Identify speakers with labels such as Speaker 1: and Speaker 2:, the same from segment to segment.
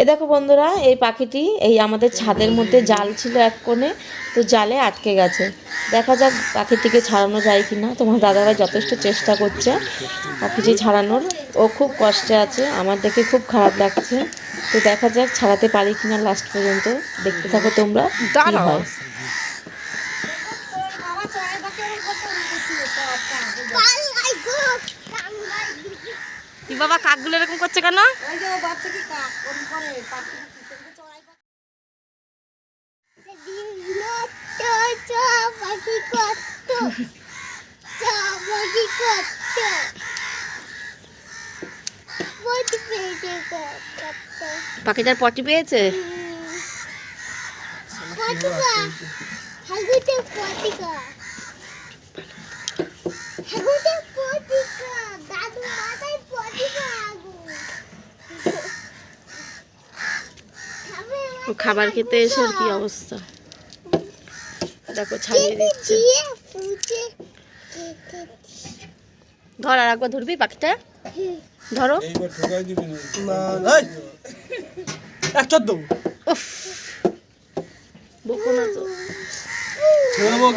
Speaker 1: এ দেখো বন্ধুরা এই পাখিটি এই আমাদের ছাদের মধ্যে জাল ছিল এক কোণে তো জালে আটকে গেছে। দেখা যাক পাখিটিকে ছাড়ানো যায় কি না তোমার দাদাভাই যথেষ্ট চেষ্টা করছে পাখিটি ছাড়ানোর। ও খুব কষ্টে আছে আমার দেখে খুব খারাপ লাগছে। তো দেখা যাক ছাড়াতে পারি কি না লাস্ট পর্যন্ত। দেখতে থাকো তোমরা
Speaker 2: দাঁড়াও। কি বাবা কাকগুলো এরকম করছে কেন? পাখিটার পটি পেয়েছে? ও খাবার খেতে এসে কি অবস্থা? দেখো ছাড়িয়ে দিচ্ছে। ধর আর একবার ধরবি পাখিটা। ধরো।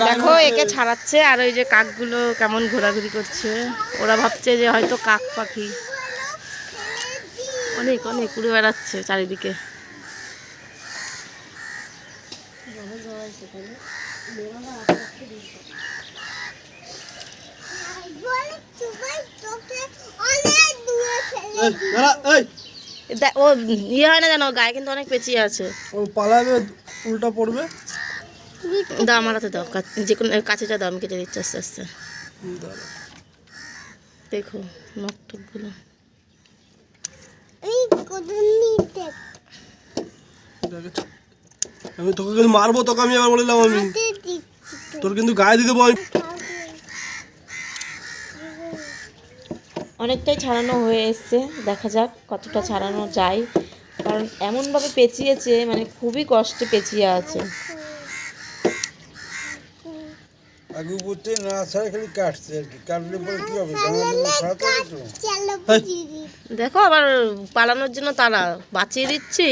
Speaker 1: দেখো একে ছাড়াচ্ছে আর ওই যে কাকগুলো কেমন ঘোরাঘুরি করছে। ওরা ভাবছে যে হয়তো কাক পাখি। অনেক অনেক উড়ে বেড়াচ্ছে চারিদিকে।
Speaker 3: এই, দাঁড়া, এই।
Speaker 1: দে- ও ইয়ে হয় না জানো গায়ে কিন্তু অনেক পেঁচিয়ে আছে।
Speaker 3: ও পালাবে উল্টা পড়বে।
Speaker 1: দাও আমার হাতে দাও কা- যে কোনো কাছেটা দাও আমি কেটে দিচ্ছি আস্তে আস্তে। দেখো নখ টকগুলো
Speaker 3: দেখেছ? আমি তোকে কিন্তু মারবো তোকে আমি আবার বললাম আমি। তোর কিন্তু গায়ে দিয়ে দেবো আমি।
Speaker 1: অনেকটাই ছাড়ানো হয়ে এসছে দেখা যাক কতটা ছাড়ানো যায়। কারণ এমনভাবে পেঁচিয়েছে মানে খুবই কষ্টে পেঁচিয়ে আছে।
Speaker 4: আগে বুঝতে না ছাড়া খালি কাটছে আর কি কাটলে পরে কি হবে?
Speaker 1: দেখো আবার পালানোর জন্য তারা বাঁচিয়ে দিচ্ছি।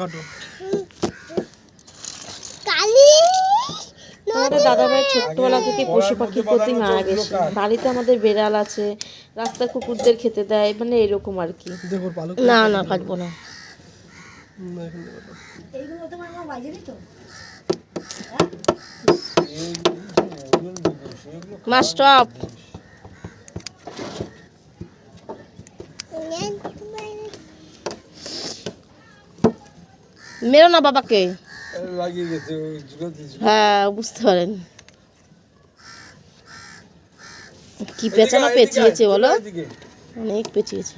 Speaker 3: কাটো।
Speaker 1: আমাদের দাদাভাই ছোট্টবেলা থেকে পশু পাখির প্রতি মারা গেছে বাড়িতে আমাদের বেড়াল আছে রাস্তার কুকুরদের খেতে দেয় মানে এরকম আর কি। না না কাটবো না। মেরো না বাবাকে। হ্যাঁ বুঝতে পারেন। কি পেঁচানো পেঁচিয়েছে বলো? অনেক পেঁচিয়েছে।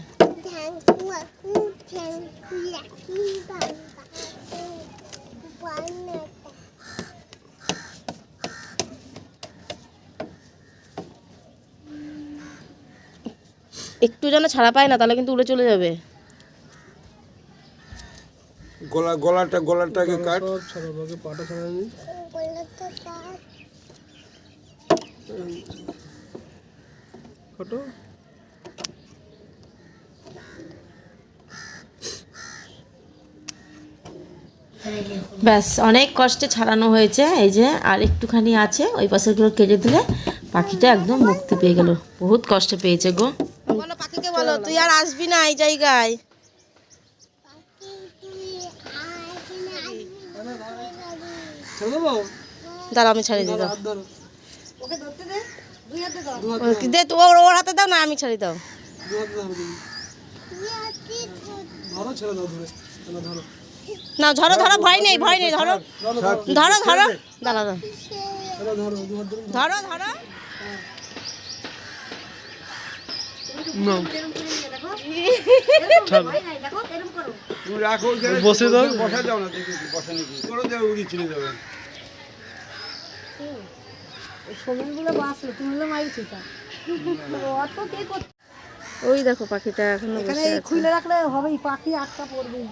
Speaker 1: একটু যেন ছাড়া পায় না তাহলে কিন্তু উড়ে চলে যাবে।
Speaker 4: গলা গলাটা গলাটাকে কাট।
Speaker 3: পাটা ছাড়া
Speaker 1: ব্যাস অনেক কষ্টে ছাড়ানো হয়েছে। এই যে আর একটুখানি আছে ওই পাশেগুলো কেটে দিলে পাখিটা একদম মুক্তি পেয়ে গেল। বহুত কষ্ট পেয়েছে গো। বলো পাখিকে বলো তুই আর আসবি না এই জায়গায়
Speaker 3: ছেড়ে দেবো
Speaker 1: দাঁড়া আমি ছাড়িয়ে দিই দাও। দে তো ওর ওর হাতে দাও না আমি ছাড়িয়ে দাও।
Speaker 3: দু হাতে ধরো তুমি ধরো ছেড়ে দাও ধরে। না ধরো।
Speaker 1: ধরো ধরো ভয় নেই ভয় নেই ধরো। ধরো। ধরো দাঁড়া
Speaker 3: ধরো দু ধরো। বসে দাও।
Speaker 4: বসা যাও না দেখি বসা নাকি। করে উড়ি ছিঁড়ে যাবে।
Speaker 1: ওই দেখো পাখিটা এখনও
Speaker 2: খুলে রাখলে হবেই পাখি আটকা পড়বেই।